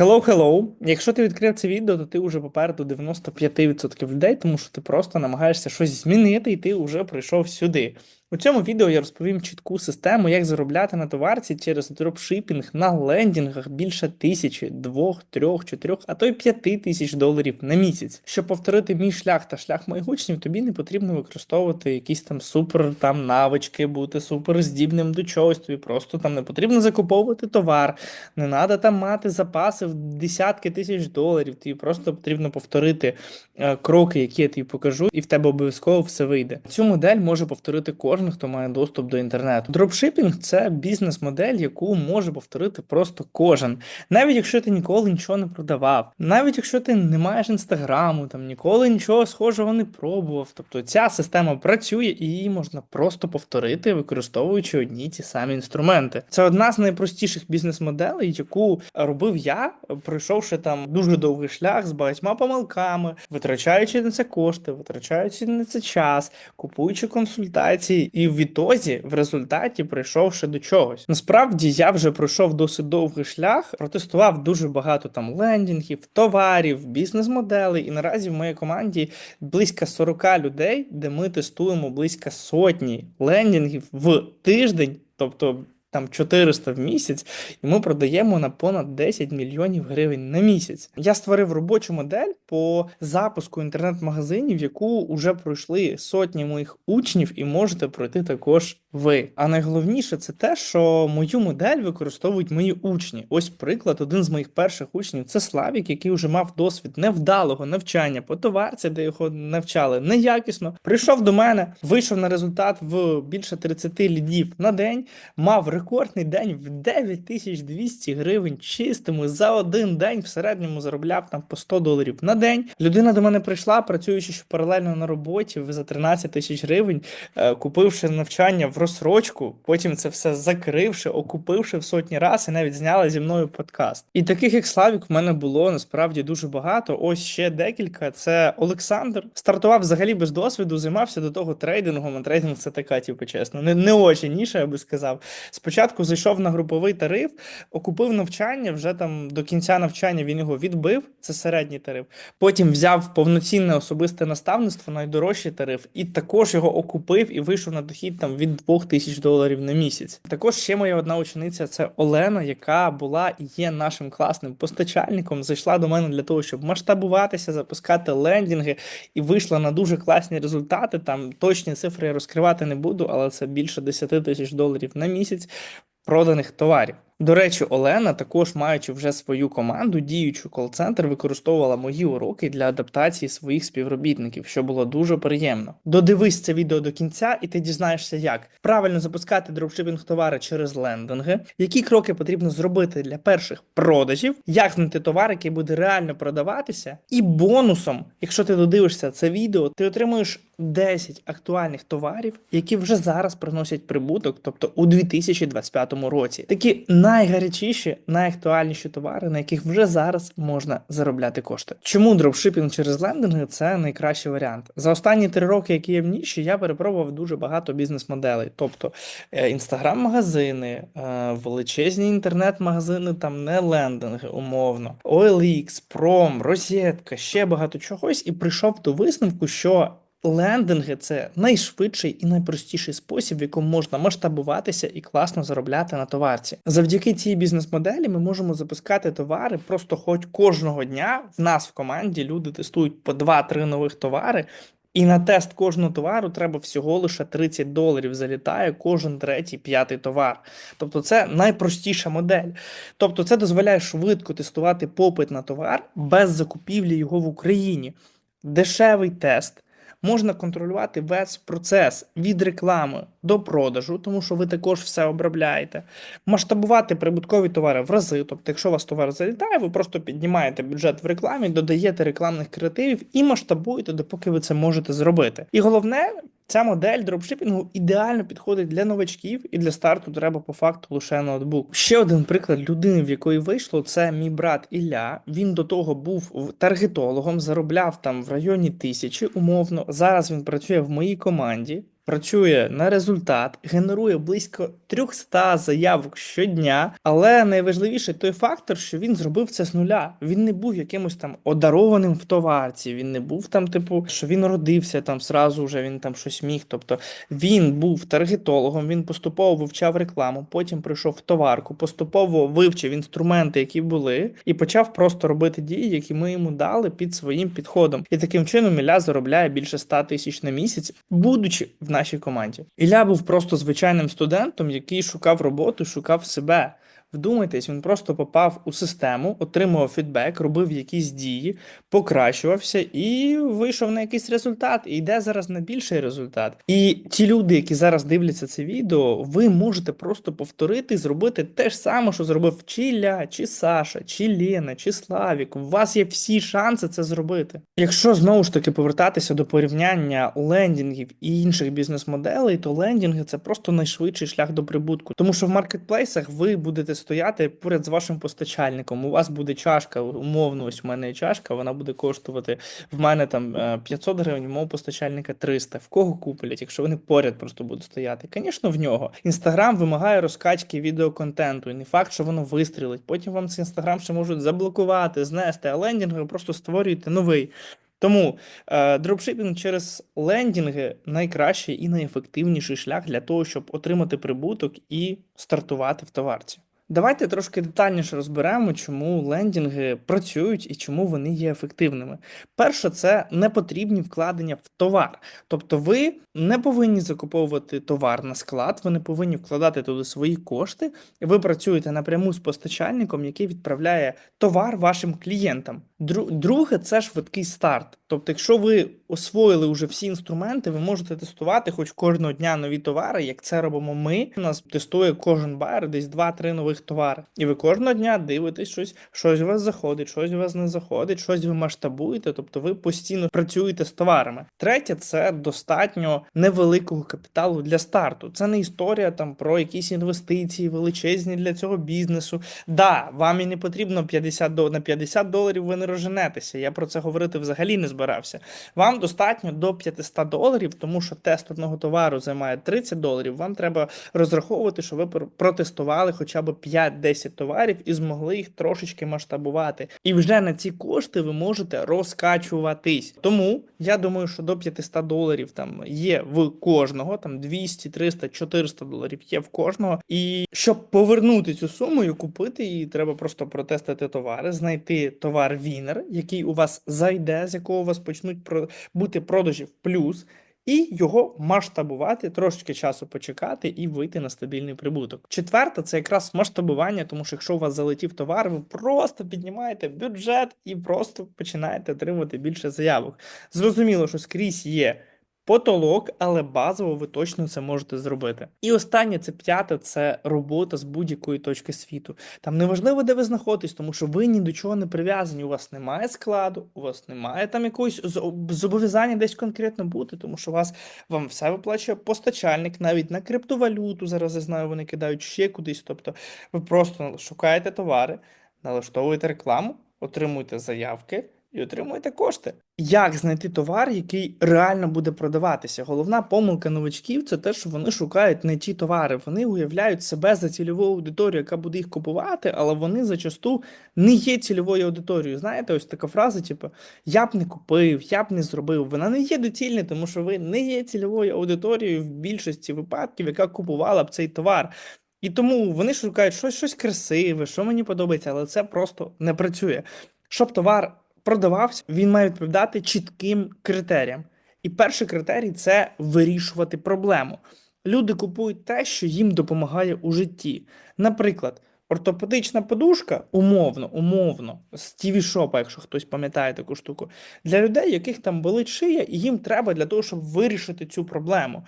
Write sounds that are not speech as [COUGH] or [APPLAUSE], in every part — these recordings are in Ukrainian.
Hello, hello. Якщо ти відкрив це відео, то ти вже попереду 95% людей, тому що ти просто намагаєшся щось змінити, і ти вже прийшов сюди. У цьому відео я розповім чітку систему, як заробляти на товарці через дропшипінг на лендінгах більше тисячі, двох, трьох, чотирьох, а то й п'яти тисяч доларів на місяць. Щоб повторити мій шлях та шлях моїх учнів, тобі не потрібно використовувати якісь там супер там навички, бути супер здібним до чогось. Тобі просто там не потрібно закуповувати товар, не треба там мати запаси в десятки тисяч доларів. Тобі просто потрібно повторити е, кроки, які я тобі покажу, і в тебе обов'язково все вийде. Цю модель може повторити кожен, хто має доступ до інтернету. Дропшипінг це бізнес-модель, яку може повторити просто кожен. Навіть якщо ти ніколи нічого не продавав, навіть якщо ти не маєш інстаграму, там ніколи нічого схожого не пробував. Тобто ця система працює і її можна просто повторити, використовуючи одні ті самі інструменти. Це одна з найпростіших бізнес-моделей, яку робив я, пройшовши там дуже довгий шлях з багатьма помилками, витрачаючи на це кошти, витрачаючи на це час, купуючи консультації, і в ітозі, в результаті прийшовши до чогось. Насправді я вже пройшов досить довгий шлях, протестував дуже багато там лендінгів, товарів, бізнес-моделей. І наразі в моїй команді близько 40 людей, де ми тестуємо близько сотні лендінгів в тиждень, тобто. Там 400 в місяць, і ми продаємо на понад 10 мільйонів гривень на місяць. Я створив робочу модель по запуску інтернет-магазинів, яку вже пройшли сотні моїх учнів, і можете пройти також ви. А найголовніше це те, що мою модель використовують мої учні. Ось приклад, один з моїх перших учнів це Славік, який вже мав досвід невдалого навчання по товарці, де його навчали неякісно. Прийшов до мене, вийшов на результат в більше 30 лідів на день, мав рекордний день в 9200 гривень чистими за один день в середньому заробляв там по 100 доларів на день. Людина до мене прийшла, працюючи ще паралельно на роботі за 13 тисяч гривень, е, купивши навчання в розсрочку, потім це все закривши, окупивши в сотні раз і навіть зняла зі мною подкаст. І таких як Славік в мене було насправді дуже багато. Ось ще декілька. Це Олександр. Стартував взагалі без досвіду, займався до того трейдингом. А трейдинг це така, типу, чесно. Не, не очі ніша, я би сказав. Спочатку зайшов на груповий тариф, окупив навчання. Вже там до кінця навчання він його відбив. Це середній тариф. Потім взяв повноцінне особисте наставництво, найдорожчий тариф, і також його окупив і вийшов на дохід там від 2000 доларів на місяць. Також ще моя одна учениця це Олена, яка була і є нашим класним постачальником. Зайшла до мене для того, щоб масштабуватися, запускати лендінги, і вийшла на дуже класні результати. Там точні цифри я розкривати не буду, але це більше 10 тисяч доларів на місяць проданих товарів. До речі, Олена, також маючи вже свою команду, діючу кол-центр, використовувала мої уроки для адаптації своїх співробітників, що було дуже приємно. Додивись це відео до кінця, і ти дізнаєшся, як правильно запускати дропшипінг товари через лендинги, які кроки потрібно зробити для перших продажів, як знайти товар, який буде реально продаватися. І бонусом, якщо ти додивишся це відео, ти отримуєш 10 актуальних товарів, які вже зараз приносять прибуток, тобто у 2025 році. Такі найгарячіші, найактуальніші товари, на яких вже зараз можна заробляти кошти. Чому дропшипінг через лендинги це найкращий варіант? За останні три роки, які я в ніші, я перепробував дуже багато бізнес-моделей, тобто інстаграм-магазини, е, величезні інтернет-магазини, там не лендинги, умовно, OLX, Prom, розетка, ще багато чогось, і прийшов до висновку, що Лендинги це найшвидший і найпростіший спосіб, в якому можна масштабуватися і класно заробляти на товарці. Завдяки цій бізнес-моделі ми можемо запускати товари просто хоч кожного дня. В нас в команді люди тестують по 2-3 нових товари. І на тест кожного товару треба всього лише 30 доларів. Залітає кожен третій, п'ятий товар. Тобто це найпростіша модель. Тобто, це дозволяє швидко тестувати попит на товар без закупівлі його в Україні. Дешевий тест можна контролювати весь процес від реклами до продажу, тому що ви також все обробляєте. Масштабувати прибуткові товари в рази. Тобто, якщо у вас товар залітає, ви просто піднімаєте бюджет в рекламі, додаєте рекламних креативів і масштабуєте, допоки ви це можете зробити. І головне. Ця модель дропшипінгу ідеально підходить для новачків, і для старту треба по факту лише ноутбук. Ще один приклад людини, в якої вийшло, це мій брат Ілля. Він до того був таргетологом, заробляв там в районі тисячі умовно. Зараз він працює в моїй команді працює на результат, генерує близько 300 заявок щодня. Але найважливіший той фактор, що він зробив це з нуля. Він не був якимось там одарованим в товарці. Він не був там, типу, що він родився там сразу вже він там щось міг. Тобто він був таргетологом, він поступово вивчав рекламу, потім прийшов в товарку, поступово вивчив інструменти, які були, і почав просто робити дії, які ми йому дали під своїм підходом. І таким чином Ілля заробляє більше 100 тисяч на місяць, будучи в нашій команді. Ілля був просто звичайним студентом, який шукав роботу, шукав себе. Вдумайтесь, він просто попав у систему, отримував фідбек, робив якісь дії, покращувався і вийшов на якийсь результат. І йде зараз на більший результат. І ті люди, які зараз дивляться це відео, ви можете просто повторити, зробити те ж саме, що зробив чи чи Саша, чи Лена, чи Славік. У вас є всі шанси це зробити. Якщо знову ж таки повертатися до порівняння лендінгів і інших бізнес-моделей, то лендінги це просто найшвидший шлях до прибутку, тому що в маркетплейсах ви будете стояти поряд з вашим постачальником. У вас буде чашка, умовно, ось в мене чашка, вона буде коштувати в мене там е, 500 гривень, у мого постачальника 300. В кого куплять, якщо вони поряд просто будуть стояти? Звісно, в нього. Інстаграм вимагає розкачки відеоконтенту, і не факт, що воно вистрілить. Потім вам цей інстаграм ще можуть заблокувати, знести, а лендінг просто створюєте новий. Тому е, дропшипінг через лендінги найкращий і найефективніший шлях для того, щоб отримати прибуток і стартувати в товарці. Давайте трошки детальніше розберемо, чому лендінги працюють і чому вони є ефективними. Перше, це непотрібні вкладення в товар. Тобто, ви не повинні закуповувати товар на склад, ви не повинні вкладати туди свої кошти. Ви працюєте напряму з постачальником, який відправляє товар вашим клієнтам. Друге, це швидкий старт. Тобто, якщо ви освоїли вже всі інструменти, ви можете тестувати хоч кожного дня нові товари, як це робимо ми. У нас тестує кожен байер десь 2-3 нових товари. І ви кожного дня дивитесь щось, щось у вас заходить, щось у вас не заходить, щось ви масштабуєте, тобто ви постійно працюєте з товарами. Третє, це достатньо невеликого капіталу для старту. Це не історія там про якісь інвестиції величезні для цього бізнесу. Да, вам і не потрібно 50 до на 50 доларів. Ви не розженетеся. Я про це говорити взагалі не збирався. Вам достатньо до 500 доларів, тому що тест одного товару займає 30 доларів. Вам треба розраховувати, що ви протестували хоча б 5-10 товарів і змогли їх трошечки масштабувати. І вже на ці кошти ви можете розкачуватись. Тому я думаю, що до 500 доларів там є в кожного, там 200, 300, 400 доларів є в кожного. І щоб повернути цю суму і купити її, треба просто протестити товари, знайти товар Вінер, який у вас зайде, з якого у вас почнуть про- бути продажі в плюс. І його масштабувати, трошечки часу почекати і вийти на стабільний прибуток. Четверта це якраз масштабування, тому що якщо у вас залетів товар, ви просто піднімаєте бюджет і просто починаєте отримувати більше заявок. Зрозуміло, що скрізь є потолок, але базово ви точно це можете зробити. І останнє, це п'яте, це робота з будь-якої точки світу. Там неважливо, де ви знаходитесь, тому що ви ні до чого не прив'язані. У вас немає складу, у вас немає там якогось зобов'язання десь конкретно бути, тому що вас вам все виплачує постачальник, навіть на криптовалюту. Зараз я знаю, вони кидають ще кудись. Тобто ви просто шукаєте товари, налаштовуєте рекламу, отримуєте заявки. І отримуєте кошти. Як знайти товар, який реально буде продаватися? Головна помилка новачків це те, що вони шукають не ті товари. Вони уявляють себе за цільову аудиторію, яка буде їх купувати, але вони зачасту не є цільовою аудиторією. Знаєте, ось така фраза, типу я б не купив, я б не зробив. Вона не є доцільна, тому що ви не є цільовою аудиторією в більшості випадків, яка купувала б цей товар. І тому вони шукають щось, щось красиве, що мені подобається, але це просто не працює. Щоб товар продавався, він має відповідати чітким критеріям. І перший критерій це вирішувати проблему. Люди купують те, що їм допомагає у житті. Наприклад, ортопедична подушка, умовно, умовно, з шопа, якщо хтось пам'ятає таку штуку, для людей, яких там болить шия, і їм треба для того, щоб вирішити цю проблему.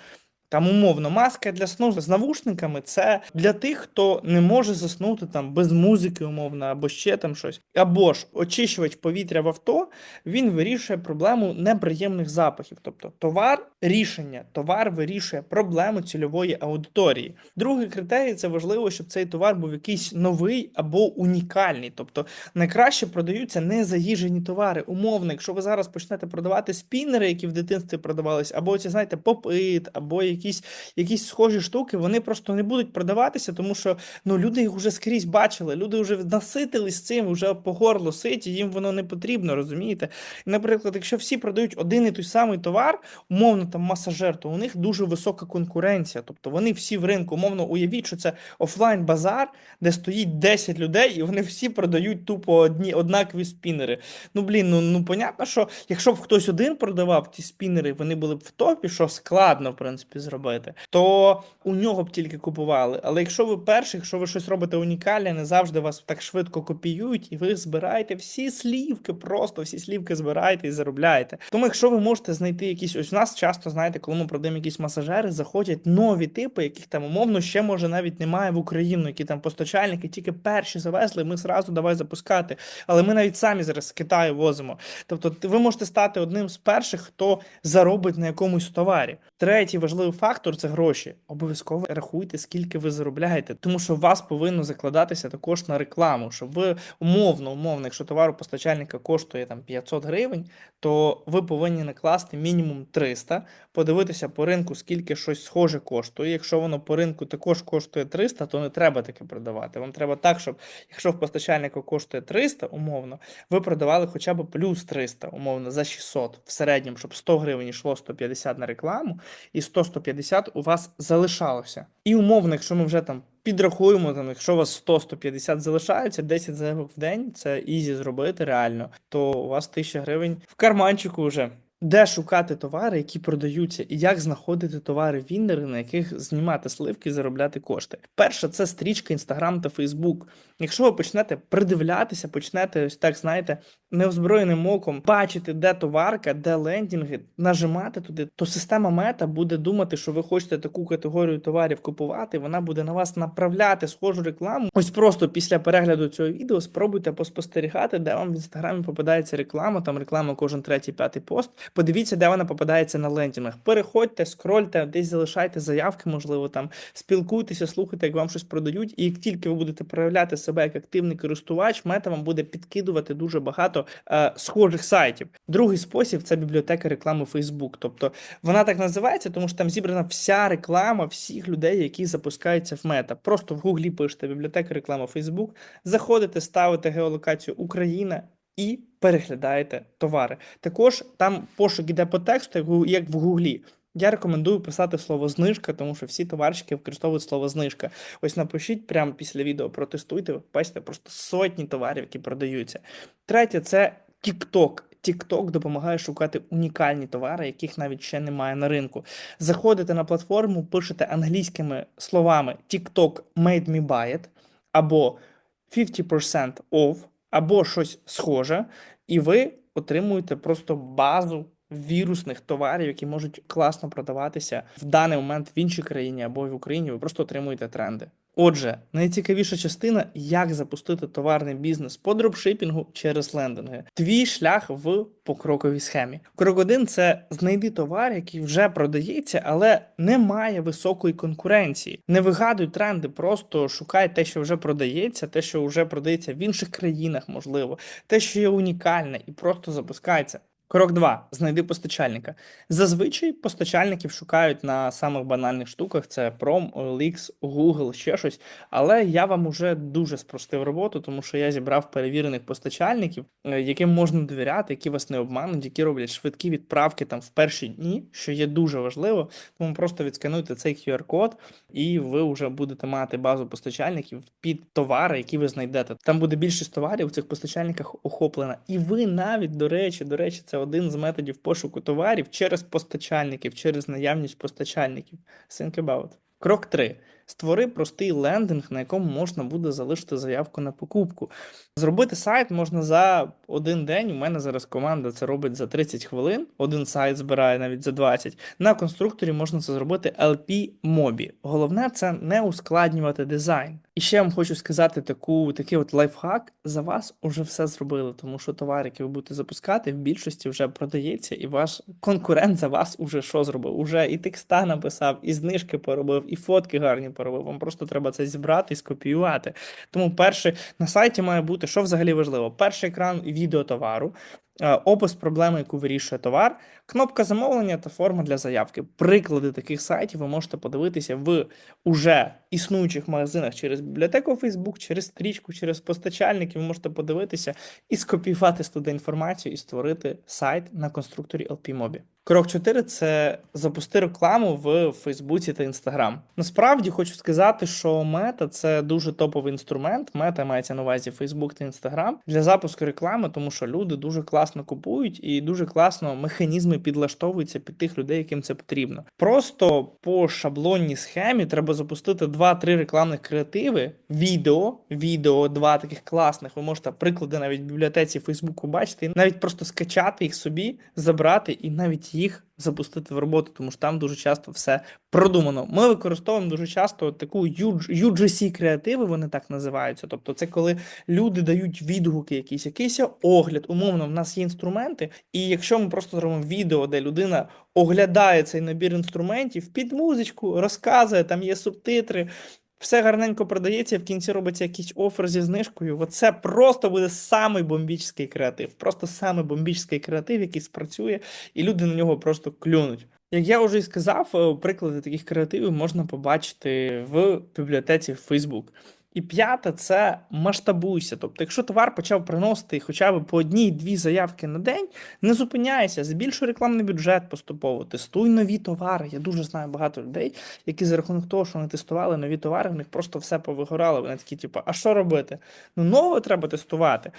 Там умовно, маска для сну з навушниками це для тих, хто не може заснути там без музики, умовно, або ще там щось. Або ж очищувач повітря в авто, він вирішує проблему неприємних запахів. Тобто товар рішення, товар вирішує проблему цільової аудиторії. Другий критерій це важливо, щоб цей товар був якийсь новий або унікальний. Тобто найкраще продаються незаїжджені товари. Умовно, якщо ви зараз почнете продавати спінери, які в дитинстві продавались, або ці, знаєте, попит, або якісь якісь, якісь схожі штуки, вони просто не будуть продаватися, тому що ну, люди їх вже скрізь бачили, люди вже наситились цим, вже по горло ситі, їм воно не потрібно, розумієте? І, наприклад, якщо всі продають один і той самий товар, умовно там масажер, то у них дуже висока конкуренція. Тобто вони всі в ринку, умовно, уявіть, що це офлайн базар, де стоїть 10 людей, і вони всі продають тупо одні однакові спінери. Ну блін, ну ну понятно, що якщо б хтось один продавав ті спінери, вони були б в топі, що складно в принципі зробити, то у нього б тільки купували. Але якщо ви перший, якщо ви щось робите унікальне, не завжди вас так швидко копіюють, і ви збираєте всі слівки, просто всі слівки збираєте і заробляєте. Тому, якщо ви можете знайти якісь, ось у нас часто знаєте, коли ми продаємо якісь масажери, заходять нові типи, яких там умовно ще може навіть немає в Україну, які там постачальники тільки перші завезли. Ми зразу давай запускати. Але ми навіть самі зараз з Китаю возимо. Тобто, ви можете стати одним з перших, хто заробить на якомусь товарі. Третій важливий фактор це гроші. Обов'язково рахуйте, скільки ви заробляєте, тому що вас повинно закладатися також на рекламу, щоб ви умовно, умовно, якщо товар у постачальника коштує там 500 гривень, то ви повинні накласти мінімум 300, подивитися по ринку, скільки щось схоже коштує. Якщо воно по ринку також коштує 300, то не треба таке продавати. Вам треба так, щоб якщо в постачальника коштує 300, умовно, ви продавали хоча б плюс 300, умовно, за 600 в середньому, щоб 100 гривень йшло 150 на рекламу, і 100-150 у вас залишалося. І умовно, якщо ми вже там підрахуємо, там, якщо у вас 100-150 залишаються, 10 заявок в день, це ізі зробити реально, то у вас 1000 гривень в карманчику вже. Де шукати товари, які продаються, і як знаходити товари віннери, на яких знімати сливки і заробляти кошти. Перше, це стрічка Instagram та Facebook. Якщо ви почнете придивлятися, почнете ось так, знаєте, неозброєним оком бачити, де товарка, де лендінги, нажимати туди, то система мета буде думати, що ви хочете таку категорію товарів купувати. Вона буде на вас направляти схожу рекламу. Ось просто після перегляду цього відео спробуйте поспостерігати, де вам в інстаграмі попадається реклама. Там реклама кожен третій, п'ятий пост. Подивіться, де вона попадається на лендінгах. Переходьте, скрольте, десь залишайте заявки, можливо, там спілкуйтеся, слухайте, як вам щось продають. І як тільки ви будете проявляти себе як активний користувач, мета вам буде підкидувати дуже багато е, схожих сайтів. Другий спосіб це бібліотека реклами Facebook. Тобто вона так називається, тому що там зібрана вся реклама всіх людей, які запускаються в мета. Просто в гуглі пишете бібліотека реклама Facebook, заходите, ставите геолокацію Україна. І переглядаєте товари. Також там пошук іде по тексту, як в Гуглі. Я рекомендую писати слово знижка, тому що всі товарщики використовують слово знижка. Ось напишіть прямо після відео, протестуйте, ви бачите просто сотні товарів, які продаються. Третє це TikTok. TikTok допомагає шукати унікальні товари, яких навіть ще немає на ринку. Заходите на платформу, пишете англійськими словами TikTok made me buy it, або 50% off, або щось схоже, і ви отримуєте просто базу вірусних товарів, які можуть класно продаватися в даний момент в іншій країні або в Україні. Ви просто отримуєте тренди. Отже, найцікавіша частина, як запустити товарний бізнес по дропшипінгу через лендинги. Твій шлях в покроковій схемі. Крок один це знайди товар, який вже продається, але не має високої конкуренції. Не вигадуй тренди, просто шукай те, що вже продається, те, що вже продається в інших країнах, можливо, те, що є унікальне, і просто запускається. Крок 2. Знайди постачальника. Зазвичай постачальників шукають на самих банальних штуках: це Prom, OLX, Google, ще щось. Але я вам уже дуже спростив роботу, тому що я зібрав перевірених постачальників, е, яким можна довіряти, які вас не обмануть, які роблять швидкі відправки там в перші дні, що є дуже важливо. Тому просто відскануйте цей QR-код, і ви вже будете мати базу постачальників під товари, які ви знайдете. Там буде більшість товарів у цих постачальниках охоплена. І ви навіть, до речі, до речі, це один з методів пошуку товарів через постачальників, через наявність постачальників. Think about. Крок 3. Створи простий лендинг, на якому можна буде залишити заявку на покупку. Зробити сайт можна за один день. У мене зараз команда це робить за 30 хвилин. Один сайт збирає навіть за 20. На конструкторі можна це зробити LP Mobi. Головне це не ускладнювати дизайн. І ще вам хочу сказати таку, такий от лайфхак. За вас уже все зробили, тому що товар, який ви будете запускати, в більшості вже продається, і ваш конкурент за вас уже що зробив? Уже і текста написав, і знижки поробив, і фотки гарні поробив. Вам просто треба це зібрати і скопіювати. Тому перше на сайті має бути, що взагалі важливо: перший екран відео товару, опис проблеми, яку вирішує товар, кнопка замовлення та форма для заявки. Приклади таких сайтів ви можете подивитися в уже існуючих магазинах через бібліотеку Facebook, через стрічку, через постачальників. Ви можете подивитися і скопіювати туди інформацію і створити сайт на конструкторі LP-Mobi. Крок 4 – це запусти рекламу в Фейсбуці та Інстаграм. Насправді хочу сказати, що мета це дуже топовий інструмент. Мета мається на увазі Фейсбук та Інстаграм для запуску реклами, тому що люди дуже класно купують і дуже класно механізми підлаштовуються під тих людей, яким це потрібно. Просто по шаблонній схемі треба запустити 2-3 рекламних креативи, відео, відео, два таких класних. Ви можете приклади навіть в бібліотеці Фейсбуку бачити, і навіть просто скачати їх собі, забрати і навіть їх запустити в роботу, тому що там дуже часто все продумано. Ми використовуємо дуже часто таку UGC креативи, вони так називаються. Тобто, це коли люди дають відгуки, якісь якийсь огляд. Умовно, в нас є інструменти, і якщо ми просто зробимо відео, де людина оглядає цей набір інструментів під музичку, розказує, там є субтитри. Все гарненько продається, в кінці робиться якийсь офер зі знижкою. Оце просто буде самий бомбічний креатив. Просто самий бомбічний креатив, який спрацює, і люди на нього просто клюнуть. Як я вже і сказав, е, приклади таких креативів можна побачити в бібліотеці Facebook. І п'яте це масштабуйся. Тобто, якщо товар почав приносити хоча б по одній-дві заявки на день, не зупиняйся, збільшуй рекламний бюджет поступово, тестуй нові товари. Я дуже знаю багато людей, які за рахунок того, що вони тестували нові товари, в них просто все повигорало. Вони такі, типу, а що робити? Ну, нове треба тестувати.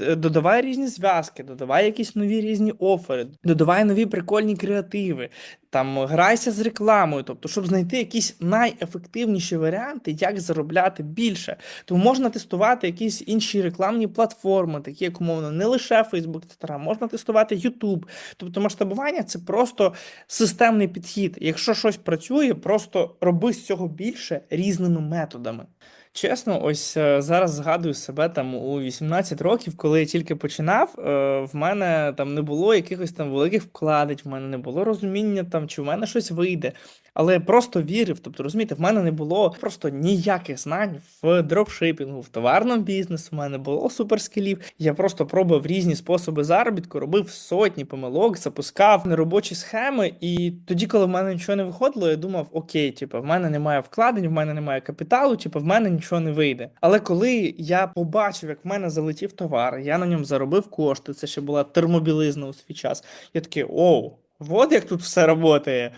Додавай різні зв'язки, додавай якісь нові різні офери, додавай нові прикольні креативи, там грайся з рекламою, тобто, щоб знайти якісь найефективніші варіанти, як заробляти більше. Тому можна тестувати якісь інші рекламні платформи, такі як умовно, не лише Facebook, Instagram, можна тестувати YouTube. Тобто масштабування це просто системний підхід. Якщо щось працює, просто роби з цього більше різними методами. Чесно, ось е, зараз згадую себе там у 18 років, коли я тільки починав, е, в мене там не було якихось там великих вкладень, в мене не було розуміння там, чи в мене щось вийде. Але я просто вірив. Тобто, розумієте, в мене не було просто ніяких знань в дропшипінгу, в товарному бізнесі, в мене було суперскілів. Я просто пробував різні способи заробітку, робив сотні помилок, запускав неробочі схеми. І тоді, коли в мене нічого не виходило, я думав, окей, типу, в мене немає вкладень, в мене немає капіталу, типу, в мене нічого не вийде. Але коли я побачив, як в мене залетів товар, я на ньому заробив кошти, це ще була термобілизна у свій час. Я такий оу. От як тут все працює.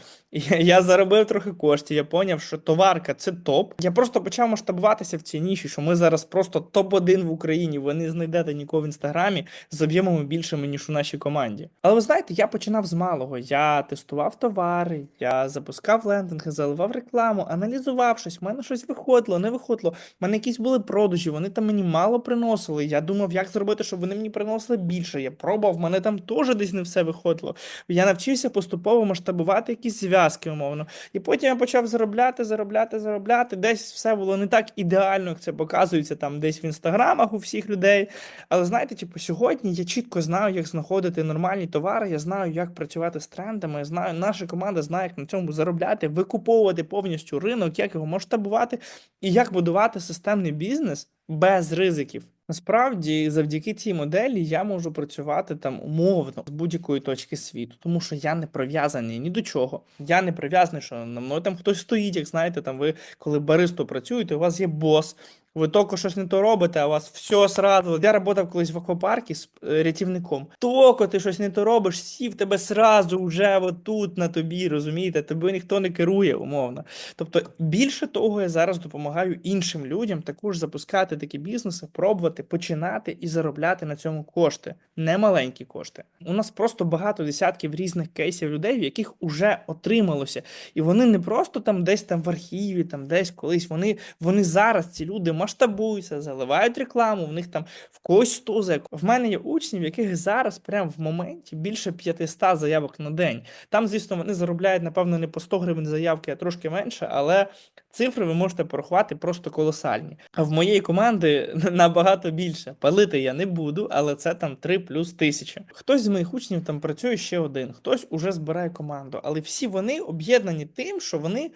Я, заробив трохи коштів, я зрозумів, що товарка це топ. Я просто почав масштабуватися в цій ніші, що ми зараз просто топ-1 в Україні. Ви не знайдете нікого в інстаграмі з об'ємами більшими, ніж у нашій команді. Але ви знаєте, я починав з малого. Я тестував товари, я запускав лендинги, заливав рекламу, аналізував щось, в мене щось виходило, не виходило. В мене якісь були продажі, вони там мені мало приносили. Я думав, як зробити, щоб вони мені приносили більше. Я пробував, мене там теж десь не все виходило. Я навчився поступово масштабувати якісь зв'язки зв'язки, умовно. І потім я почав заробляти, заробляти, заробляти. Десь все було не так ідеально, як це показується там десь в інстаграмах у всіх людей. Але знаєте, типу, сьогодні я чітко знаю, як знаходити нормальні товари, я знаю, як працювати з трендами. Я знаю, наша команда знає, як на цьому заробляти, викуповувати повністю ринок, як його масштабувати і як будувати системний бізнес без ризиків. Насправді, завдяки цій моделі я можу працювати там умовно з будь-якої точки світу, тому що я не прив'язаний ні до чого. Я не прив'язаний, що на мною там хтось стоїть, як знаєте, там ви коли баристу працюєте, у вас є бос. Ви тільки щось не то робите, а вас все сразу. Я працював колись в аквапарку з е, рятівником. Тільки ти щось не то робиш, сів тебе сразу вже отут на тобі, розумієте? Тебе ніхто не керує, умовно. Тобто, більше того, я зараз допомагаю іншим людям також запускати такі бізнеси, пробувати, починати і заробляти на цьому кошти. Не маленькі кошти. У нас просто багато десятків різних кейсів людей, в яких вже отрималося. І вони не просто там десь там в архіві, там десь колись. Вони, Вони зараз ці люди масштабуються, заливають рекламу, в них там в когось 100 заявок. В мене є учні, в яких зараз прямо в моменті більше 500 заявок на день. Там, звісно, вони заробляють, напевно, не по 100 гривень заявки, а трошки менше, але цифри ви можете порахувати просто колосальні. А в моєї команди [LAUGHS] набагато більше. Палити я не буду, але це там 3 плюс тисячі. Хтось з моїх учнів там працює ще один, хтось уже збирає команду, але всі вони об'єднані тим, що вони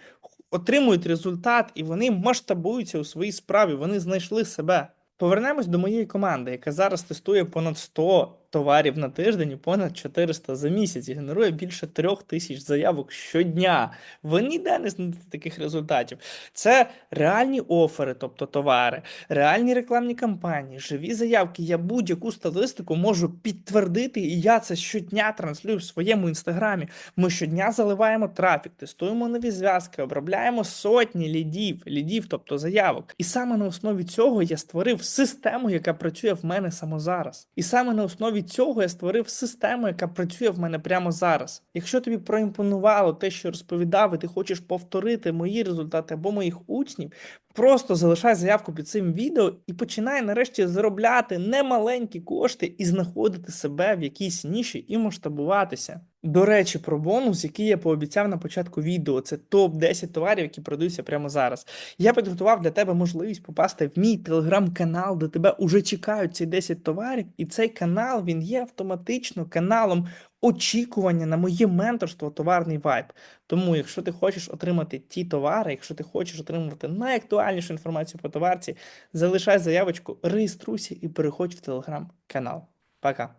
отримують результат і вони масштабуються у своїй справі. Вони знайшли себе. Повернемось до моєї команди, яка зараз тестує понад 100 товарів на тиждень і понад 400 за місяць і генерує більше трьох тисяч заявок щодня. Ви ніде не знайдете таких результатів. Це реальні офери, тобто товари, реальні рекламні кампанії, живі заявки. Я будь-яку статистику можу підтвердити, і я це щодня транслюю в своєму інстаграмі. Ми щодня заливаємо трафік, тестуємо нові зв'язки, обробляємо сотні лідів, лідів, тобто заявок. І саме на основі цього я створив систему, яка працює в мене саме зараз. І саме на основі цього я створив систему, яка працює в мене прямо зараз. Якщо тобі проімпонувало те, що розповідав, і ти хочеш повторити мої результати або моїх учнів, просто залишай заявку під цим відео і починай нарешті заробляти немаленькі кошти і знаходити себе в якійсь ніші і масштабуватися. До речі, про бонус, який я пообіцяв на початку відео, це топ-10 товарів, які продаються прямо зараз. Я підготував для тебе можливість попасти в мій телеграм-канал, де тебе уже чекають ці 10 товарів, і цей канал він є автоматично каналом очікування на моє менторство товарний вайб. Тому, якщо ти хочеш отримати ті товари, якщо ти хочеш отримувати найактуальнішу інформацію по товарці, залишай заявочку, реєструйся і переходь в телеграм-канал. Пока.